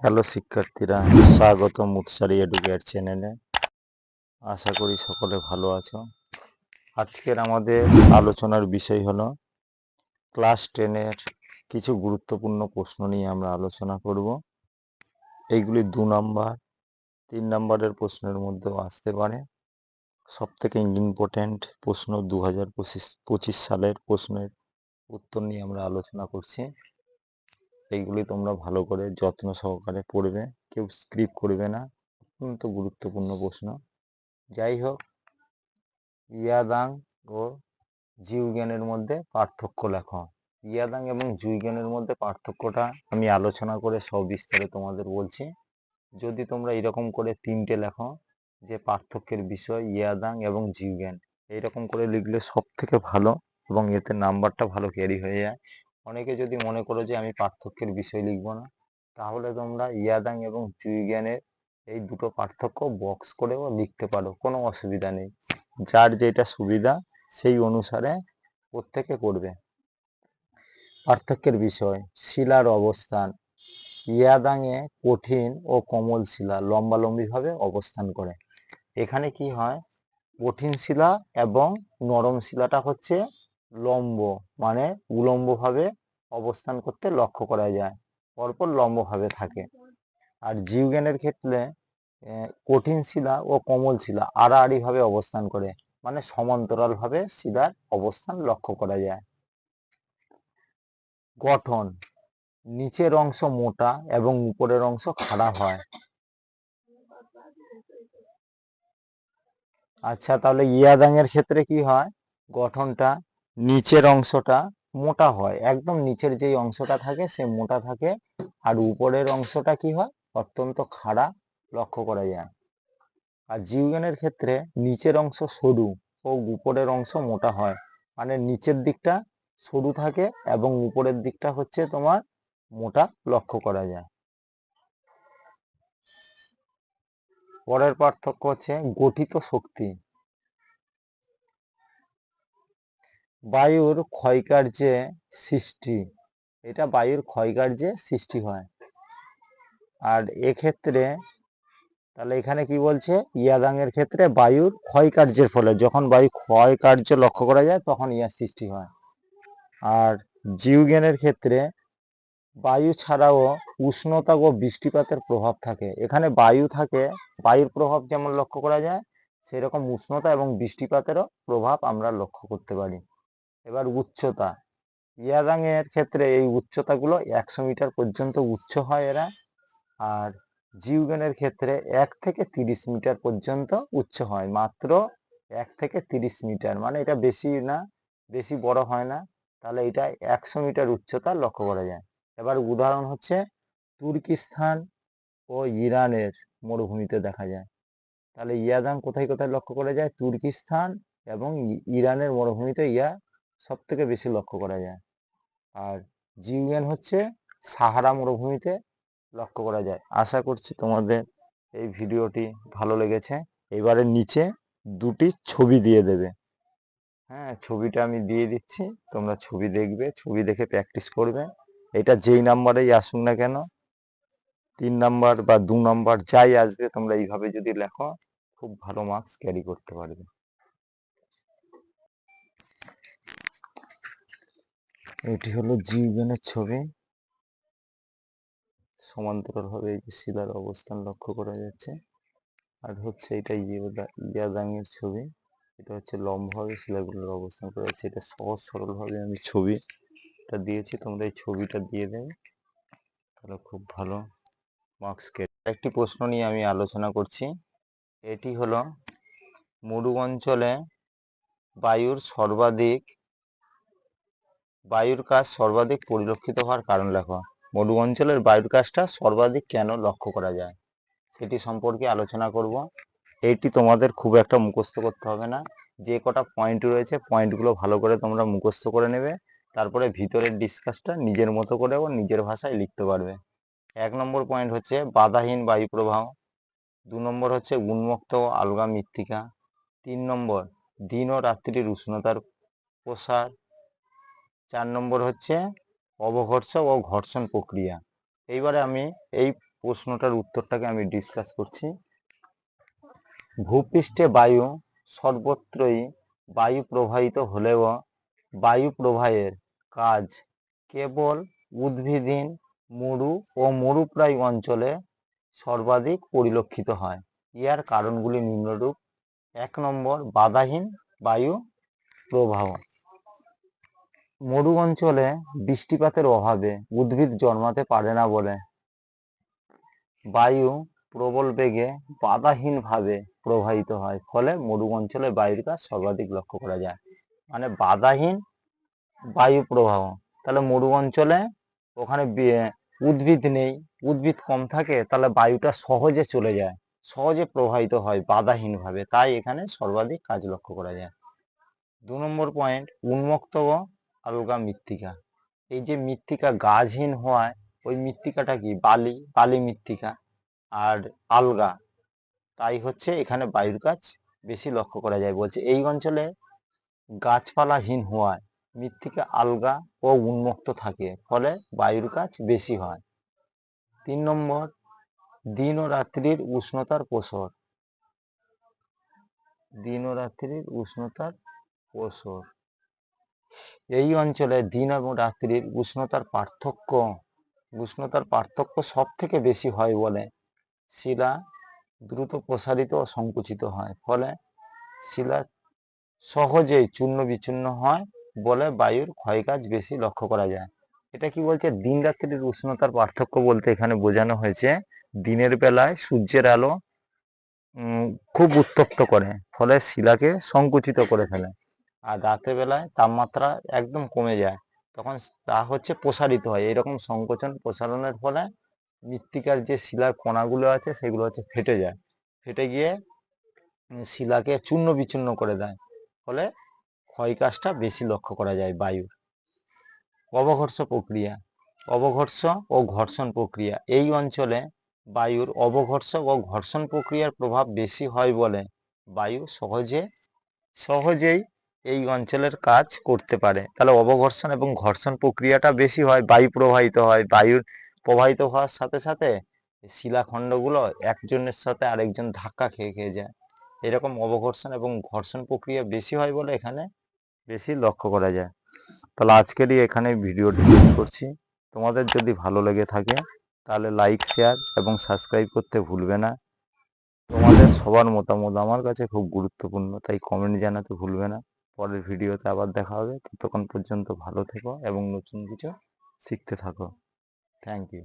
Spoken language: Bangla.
হ্যালো শিক্ষার্থীরা স্বাগত মুৎসারি এডুকেট চ্যানেলে। আশা করি সকলে ভালো আছো। আজকের আমাদের আলোচনার বিষয় হলো, ক্লাস টেনের কিছু গুরুত্বপূর্ণ প্রশ্ন নিয়ে আমরা আলোচনা করব। এইগুলি দু নাম্বার, তিন নাম্বারের প্রশ্নের মধ্যেও আসতে পারে। সব থেকে ইম্পর্ট্যান্ট প্রশ্ন দু হাজার পঁচিশ সালের প্রশ্নের উত্তর নিয়ে আমরা আলোচনা করছি। এইগুলি তোমরা ভালো করে যত্ন সহকারে পড়বে, কেউ স্ক্রিপ্ট করবে না। অত্যন্ত গুরুত্বপূর্ণ প্রশ্ন। যাই হোক, ইয়াদাং ও জীবজ্ঞানের মধ্যে পার্থক্য লেখো। ইয়াদাং এবং জীবজ্ঞানের মধ্যে পার্থক্যটা আমি আলোচনা করে সবিস্তারে তোমাদের বলছি। যদি তোমরা এরকম করে তিনটে লেখো যে পার্থক্যের বিষয় ইয়াদাং এবং জীবজ্ঞান এইরকম করে লিখলে সব থেকে ভালো এবং এতে নাম্বারটা ভালো ক্যারি হয়ে যায়। অনেকে যদি মনে করো যে আমি পার্থক্যের বিষয় লিখব না, তাহলে তোমরা ইয়াদাং এবং জুইজ্ঞানের এই দুটো পার্থক্য বক্স করেও লিখতে পারো, কোনো অসুবিধা নেই। যার যেটা সুবিধা, সেই অনুসারে প্রত্যেকে করবে। পার্থক্যের বিষয়, শিলার অবস্থান। ইয়াদাংয়ে কঠিন ও কোমল শিলা, লম্বালম্বিভাবে অবস্থান করে। এখানে কি হয়? কঠিন শিলা এবং নরম শিলাটা হচ্ছে লম্ব মানে উলম্বভাবে অবস্থান করতে লক্ষ্য করা যায়। পরপর লম্বভাবে থাকে। আর জীবজ্ঞানের ক্ষেত্রে কঠিন শিলা ও কোমল শিলা আড়াআড়ি ভাবে অবস্থান করে মানে সমান্তরাল ভাবে শিলার অবস্থান লক্ষ্য করা যায়। গঠন, নিচের অংশ মোটা এবং উপরের অংশ খাড়া হয়। আচ্ছা তাহলে ইয়াদাং এর ক্ষেত্রে কি হয়? গঠনটা নিচের অংশটা মোটা হয়। একদম নিচের যেই অংশটা থাকে, সে মোটা থাকে। আর উপরের অংশটা কি হয়? অত্যন্ত খাড়া, লক্ষ্য করা যায়। আর জীবজ্ঞানের ক্ষেত্রে নিচের অংশ সরু ও উপরের অংশ মোটা হয়। মানে নিচের দিকটা সরু থাকে এবং উপরের দিকটা হচ্ছে তোমার মোটা, লক্ষ্য করা যায়। পরের পার্থক্য হচ্ছে গঠিত শক্তি। বায়ুর ক্ষয়কার্যে সৃষ্টি। এটা বায়ুর ক্ষয়কার্যে সৃষ্টি হয়। আর এক্ষেত্রে, তাহলে এখানে কি বলছে? ইয়াদাং এর ক্ষেত্রে বায়ুর ক্ষয়কার্যের ফলে, যখন বায়ু ক্ষয়কার্য লক্ষ্য করা যায়, তখন ইয়ার সৃষ্টি হয়। আর জিউগেনের ক্ষেত্রে, বায়ু ছাড়াও উষ্ণতা ও বৃষ্টিপাতের প্রভাব থাকে। এখানে বায়ু থাকে, বায়ুর প্রভাব যেমন লক্ষ্য করা যায়, সেরকম উষ্ণতা এবং বৃষ্টিপাতেরও প্রভাব আমরা লক্ষ্য করতে পারি। এবার উচ্চতা। ইয়াদাং এর ক্ষেত্রে এই উচ্চতাগুলো একশো মিটার পর্যন্ত উচ্চ হয় এরা। আর জিউগেনের ক্ষেত্রে এক থেকে তিরিশ মিটার পর্যন্ত উচ্চ হয়। মাত্র এক থেকে তিরিশ মিটার। মানে এটা বেশি না, বেশি বড় হয় না। তাহলে এটা একশো মিটার উচ্চতা লক্ষ্য করা যায়। এবার উদাহরণ হচ্ছে তুর্কিস্তান ও ইরানের মরুভূমিতে দেখা যায়। তাহলে ইয়াদাং কোথায় কোথায় লক্ষ্য করা যায়? তুর্কিস্তান এবং ইরানের মরুভূমিতে ইয়া সব থেকে বেশি লক্ষ্য করা যায়। আর জিউয়েন হচ্ছে সাহারা মরুভূমিতে লক্ষ্য করা যায়। আশা করছি তোমাদের এই ভিডিওটি ভালো লেগেছে। এবারে নিচে দুটি ছবি দিয়ে দেবে। হ্যাঁ ছবিটা আমি দিয়ে দিচ্ছি। তোমরা ছবি দেখবে, ছবি দেখে প্র্যাকটিস করবে। এটা যেই নাম্বারেই আসুক না কেন, তিন নাম্বার বা দু নাম্বার যাই আসবে, তোমরা এইভাবে যদি লেখো, খুব ভালো মার্কস ক্যারি করতে পারবে। এটি হলো জীবনের ছবি। সমান্তরাল ভাবে এই যে শিলার অবস্থান লক্ষ্য করা যাচ্ছে। আর হচ্ছে এটা ইয়েদা- ইয়াদাংয়ের ছবি। এটা হচ্ছে লম্বভাবে শিলাগুলোর অবস্থান করা যাচ্ছে। এটা সহজ সরল ভাবে আমি ছবিটা দিয়েছি। তোমরা এই ছবিটা দিয়ে দেবে। তাহলে খুব ভালো মার্কস একটি প্রশ্ন নিয়ে আমি আলোচনা করছি। এটি হলো মরু অঞ্চলে বায়ুর সর্বাধিক বায়ুর কাজ সর্বাধিক পরিলক্ষিত হওয়ার কারণ লেখো। মরু অঞ্চলের বায়ুর কাজটা সর্বাধিক কেন লক্ষ্য করা যায়? সেটি সম্পর্কে আলোচনা করব। এটি তোমাদের খুব একটা মুখস্থ করতে হবে না। যে কটা পয়েন্ট রয়েছে পয়েন্টগুলো ভালো করে তোমরা মুখস্থ করে নেবে। তারপরে ভিতরের ডিসকাসটা নিজের মতো করেও নিজের ভাষায় লিখতে পারবে। এক নম্বর পয়েন্ট হচ্ছে বাধাহীন বায়ু প্রবাহ। দু নম্বর হচ্ছে উন্মুক্ত আলগা মৃত্তিকা। তিন নম্বর, দিন ও রাত্রির উষ্ণতার প্রসার। চার নম্বর হচ্ছে অবঘর্ষ ও ঘর্ষণ প্রক্রিয়া। এইবারে আমি এই প্রশ্নটার উত্তরটাকে আমি ডিসকাস করছি। ভূপৃষ্ঠে বায়ু সর্বত্রই বায়ু প্রবাহিত হলেও বায়ু প্রবাহের কাজ কেবল উদ্ভিদহীন মরু ও মরুপ্রায় অঞ্চলে সর্বাধিক পরিলক্ষিত হয়। ইহার কারণগুলি নিম্নরূপ। এক নম্বর, বাধাহীন বায়ু প্রবাহ। মরু অঞ্চলে বৃষ্টিপাতের অভাবে উদ্ভিদ জন্মাতে পারে না বলে। বায়ু প্রবল বেগে বাধাহীনভাবে প্রবাহিত হয়, ফলে মরু অঞ্চলে বায়ুর কাজ সর্বাধিক লক্ষ্য করা যায়। মানে বাধাহীন বায়ু প্রবাহ। তাহলে মরু অঞ্চলে ওখানে উদ্ভিদ নেই, উদ্ভিদ কম থাকে, তাহলে বায়ুটা সহজে চলে যায়, সহজে প্রবাহিত হয় বাধাহীনভাবে। তাই এখানে সর্বাধিক কাজ লক্ষ্য করা যায়। দু নম্বর পয়েন্ট উন্মুক্ত আলগা মৃত্তিকা। এই যে মৃত্তিকা গাছহীন হওয়ায়, ওই মৃত্তিকাটা কি? বালি বালি মৃত্তিকা আর আলগা। তাই হচ্ছে এখানে বায়ুর কাজ বেশি লক্ষ্য করা যায়। বলছে এই অঞ্চলে গাছপালাহীন হওয়ায় মৃত্তিকা আলগা ও উন্মুক্ত থাকে, ফলে বায়ুর কাজ বেশি হয়। তিন নম্বর, দিন ও রাত্রির উষ্ণতার প্রসর। দিন ও রাত্রির উষ্ণতার প্রসর। এই অঞ্চলে দিন এবং রাত্রির উষ্ণতার পার্থক্য উষ্ণতার পার্থক্য সব থেকে বেশি হয় বলে শিলা দ্রুত প্রসারিত ও সংকুচিত হয়। ফলে শিলা সহজেই চূর্ণ বিচূর্ণ হয় বলে বায়ুর ক্ষয়কাজ বেশি লক্ষ্য করা যায়। এটা কি বলছে? দিন রাত্রির উষ্ণতার পার্থক্য বলতে এখানে বোঝানো হয়েছে। দিনের বেলায় সূর্যের আলো খুব উত্তপ্ত করে, ফলে শিলাকে সংকুচিত করে ফেলে। আর রাতের বেলায় তাপমাত্রা একদম কমে যায়। তখন তা হচ্ছে প্রসারিত হয়। এরকম সংকোচন প্রসারণের ফলে মৃত্তিকার যে শিলার কণাগুলো আছে, সেগুলো হচ্ছে ফেটে যায়। ফেটে গিয়ে শিলাকে চূর্ণ বিচূর্ণ করে দেয়। ফলে ক্ষয় কাজটা বেশি লক্ষ্য করা যায় বায়ুর। অবঘর্ষ প্রক্রিয়া। অবঘর্ষ ও ঘর্ষণ প্রক্রিয়া। এই অঞ্চলে বায়ুর অবঘর্ষ ও ঘর্ষণ প্রক্রিয়ার প্রভাব বেশি হয় বলে বায়ু সহজে, সহজেই এই অঞ্চলের কাজ করতে পারে। তাহলে অবঘর্ষণ এবং ঘর্ষণ প্রক্রিয়াটা বেশি হয়, বায়ু প্রবাহিত হয়। বায়ুর প্রবাহিত হওয়ার সাথে সাথে শিলাখণ্ডগুলো একজনের সাথে আরেকজন ধাক্কা খেয়ে খেয়ে যায়। এরকম অবঘর্ষণ এবং ঘর্ষণ প্রক্রিয়া বেশি হয় বলে এখানে বেশি লক্ষ্য করা যায়। তাহলে আজকেরই এখানে ভিডিওটি শেষ করছি। তোমাদের যদি ভালো লেগে থাকে, তাহলে লাইক শেয়ার এবং সাবস্ক্রাইব করতে ভুলবে না। তোমাদের সবার মতামত আমার কাছে খুব গুরুত্বপূর্ণ, তাই কমেন্ট জানাতে ভুলবে না। পরের ভিডিওতে আবার দেখা হবে। ততক্ষণ পর্যন্ত ভালো থেকো এবং নতুন কিছু শিখতে থাকো। Thank you